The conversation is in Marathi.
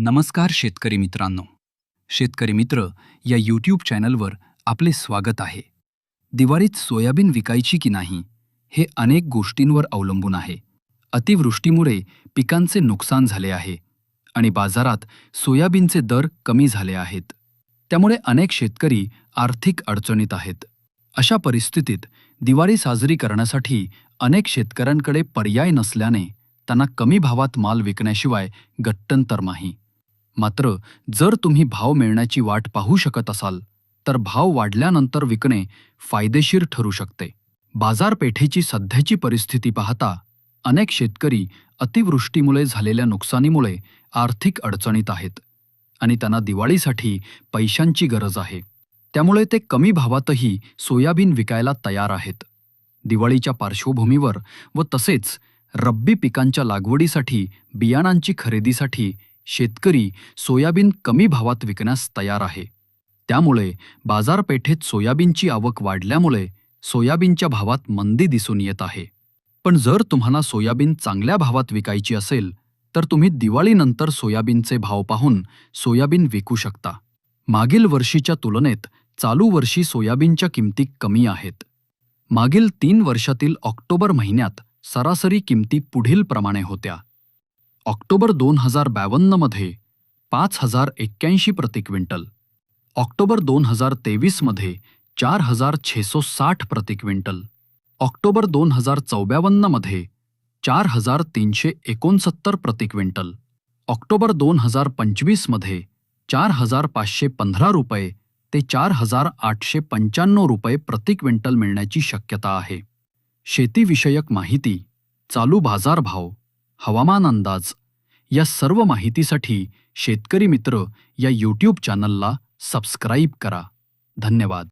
नमस्कार शेतकरी मित्रांनो. शेतकरी मित्र या यूट्यूब चॅनलवर आपले स्वागत आहे. दिवाळीत सोयाबीन विकायची की नाही हे अनेक गोष्टींवर अवलंबून आहे. अतिवृष्टीमुळे पिकांचे नुकसान झाले आहे आणि बाजारात सोयाबीनचे दर कमी झाले आहेत. त्यामुळे अनेक शेतकरी आर्थिक अडचणीत आहेत. अशा परिस्थितीत दिवाळी साजरी करण्यासाठी अनेक शेतकऱ्यांकडे पर्याय नसल्याने त्यांना कमी भावात माल विकण्याशिवाय गट्टंतर नाही. मात्र जर तुम्ही भाव मिळण्याची वाट पाहू शकत असाल तर भाव वाढल्यानंतर विकणे फायदेशीर ठरू शकते. बाजारपेठेची सध्याची परिस्थिती पाहता अनेक शेतकरी अतिवृष्टीमुळे झालेल्या नुकसानीमुळे आर्थिक अडचणीत आहेत आणि त्यांना दिवाळीसाठी पैशांची गरज आहे. त्यामुळे ते कमी भावातही सोयाबीन विकायला तयार आहेत. दिवाळीच्या पार्श्वभूमीवर व तसेच रब्बी पिकांच्या लागवडीसाठी बियाणांची खरेदीसाठी शेतकरी सोयाबीन कमी भावात विकण्यास तयार आहे. त्यामुळे बाजारपेठेत सोयाबीनची आवक वाढल्यामुळे सोयाबीनच्या भावात मंदी दिसून येत आहे. पण जर तुम्हाला सोयाबीन चांगल्या भावात विकायची असेल तर तुम्ही दिवाळीनंतर सोयाबीनचे भाव पाहून सोयाबीन विकू शकता. मागील वर्षीच्या तुलनेत चालू वर्षी सोयाबीनच्या किमती कमी आहेत. मागील तीन वर्षातील ऑक्टोबर महिन्यात सरासरी किमती पुढील प्रमाणे होत्या. ऑक्टोबर दोन हजार बावन्नमध्ये पाच हजार एक्क्याऐंशी प्रति क्विंटल. ऑक्टोबर दोन हजार तेवीसमध्ये चार हजार छेसो साठ प्रति क्विंटल. ऑक्टोबर दोन हजार चौव्यावन्नमध्ये चार हजार तीनशे एकोणसत्तर प्रति क्विंटल. ऑक्टोबर दोन हजार पंचवीसमध्ये चार हजार पाचशे पंधरा रुपये ते चार हजार आठशे पंच्याण्णव रुपये प्रति क्विंटल मिळण्याची शक्यता आहे. शेतीविषयक माहिती चालू बाजारभाव हवामान अंदाज या सर्व माहितीसाठी शेतकरी मित्र या यूट्यूब चॅनलला सबस्क्राईब करा. धन्यवाद.